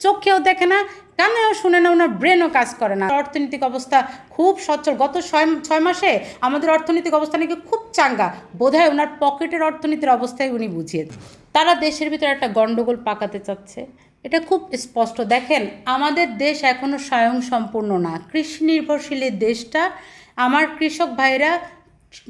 চোখেও দেখে না, কানেও শুনে না, ওনার ব্রেনও কাজ করে না। অর্থনৈতিক অবস্থা খুব সচ্ছল। গত ছয় ছয় মাসে আমাদের অর্থনৈতিক অবস্থা নাকি খুব চাঙ্গা। বোধহয় ওনার পকেটের অর্থনীতির অবস্থায় উনি বুঝিয়েছে তারা দেশের ভিতরে একটা গণ্ডগোল পাকাতে চাচ্ছে। এটা খুব স্পষ্ট। দেখেন, আমাদের দেশ এখনও স্বয়ং সম্পূর্ণ না। কৃষি নির্ভরশীল এই দেশটা। আমার কৃষক ভাইরা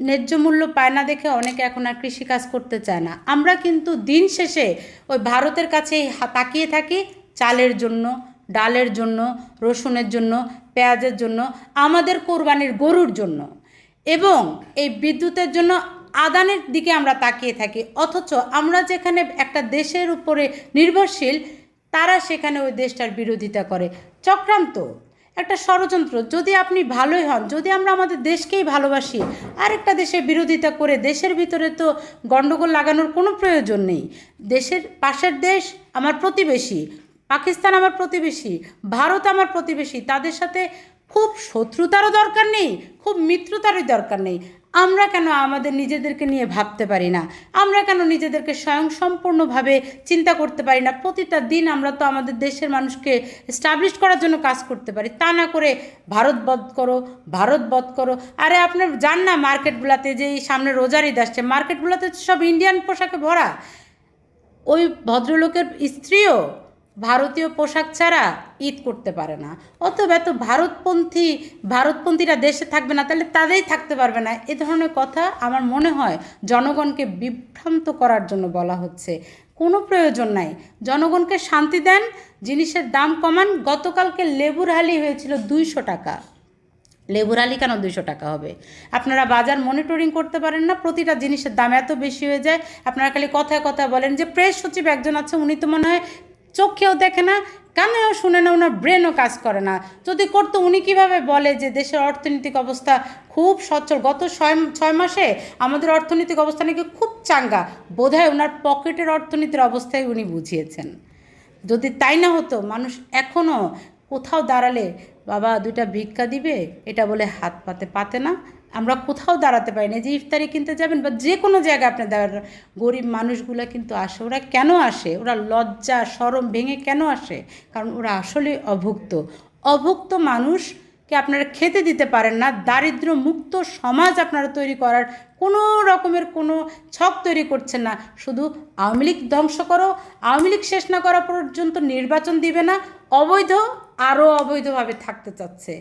ন্যায্য মূল্য পায় না দেখে অনেকে এখন আর কৃষিকাজ করতে চায় না। আমরা কিন্তু দিন শেষে ওই ভারতের কাছেই হা- তাকিয়ে থাকি। চালের জন্য, ডালের জন্য, রসুনের জন্য, পেঁয়াজের জন্য, আমাদের কোরবানির গরুর জন্য। এবং এই বিদ্যুতের জন্য আদানের দিকে আমরা তাকিয়ে থাকি। অথচ আমরা যেখানে একটা দেশের উপরে নির্ভরশীল, তারা সেখানে ওই দেশটার বিরোধিতা করে। চক্রান্ত, একটা ষড়যন্ত্র। যদি আপনি ভালোই হন, যদি আমরা আমাদের দেশকেই ভালোবাসি, আরেকটা দেশের বিরোধিতা করে দেশের ভিতরে তো গণ্ডগোল লাগানোর কোনো প্রয়োজন নেই। দেশের পাশের দেশ আমার প্রতিবেশী পাকিস্তান আমার প্রতিবেশী, ভারত আমার প্রতিবেশী, তাদের সাথে খুব শত্রুতারও দরকার নেই, খুব মিত্রতারই দরকার নেই। আমরা কেন আমাদের নিজেদেরকে নিয়ে ভাবতে পারি না? আমরা কেন নিজেদেরকে স্বয়ংসম্পূর্ণভাবে চিন্তা করতে পারি না? প্রতিটা দিন আমরা তো আমাদের দেশের মানুষকে স্টাবলিশ করার জন্য কাজ করতে পারি। তা না করে ভারত বধ করো, ভারত বধ করো। আরে আপনার যান না মার্কেটগুলোতে যে এই সামনে রোজার ঈদ আসছে মার্কেটগুলোতে সব ইন্ডিয়ান পোশাকে ভরা। ওই ভদ্রলোকের স্ত্রীও ভারতীয় পোশাক ছাড়া ঈদ করতে পারে না। অথবা এত ভারতপন্থী, ভারতপন্থীরা দেশে থাকবে না, তাহলে তাদেরই থাকতে পারবে না। এ ধরনের কথা আমার মনে হয় জনগণকে বিভ্রান্ত করার জন্য বলা হচ্ছে। কোনো প্রয়োজন নাই। জনগণকে শান্তি দেন, জিনিসের দাম কমান। গতকালকে লেবুর হালি হয়েছিল দুইশো টাকা। লেবুর আলি কেন দুইশো টাকা হবে? আপনারা বাজার মনিটরিং করতে পারেন না, প্রতিটা জিনিসের দাম এত বেশি হয়ে যায়। আপনারা খালি কথায় কথা বলেন যে প্রেস সচিব একজন আছে, উনি তো মনে হয় চোখেও দেখে না, কানেও শুনে না, ওনার ব্রেনও কাজ করে না। যদি করতো, উনি কীভাবে বলে যে দেশের অর্থনৈতিক অবস্থা খুব সচ্ছল? গত ছয় ছয় মাসে আমাদের অর্থনৈতিক অবস্থা নাকি খুব চাঙ্গা। বোধহয় ওনার পকেটের অর্থনীতির অবস্থায় উনি বুঝিয়েছেন। যদি তাই না হতো, মানুষ এখনও কোথাও দাঁড়ালে, বাবা, দুইটা ভিক্ষা দিবে? এটা বলে হাত পাতে পাতে না। আমরা কোথাও দাঁড়াতে পারি না, যে ইফতারি কিনতে যাবেন বা যে কোনো জায়গায় আপনি দাঁড়ান, গরিব মানুষগুলো কিন্তু আসে, ওরা কেন আসে? ওরা লজ্জা, সরম ভেঙে কেন আসে? কারণ ওরা আসলে অভুক্ত। অভুক্ত মানুষকে আপনারা খেতে দিতে পারেন না, দারিদ্র মুক্ত সমাজ আপনারা তৈরি করার কোনো রকমের কোনো ছক তৈরি করছেন না। শুধু আওয়ামী লীগ ধ্বংস করো, আওয়ামী লীগ শেষ না করা পর্যন্ত নির্বাচন দিবে না, অবৈধ, আরও অবৈধভাবে থাকতে চাচ্ছে।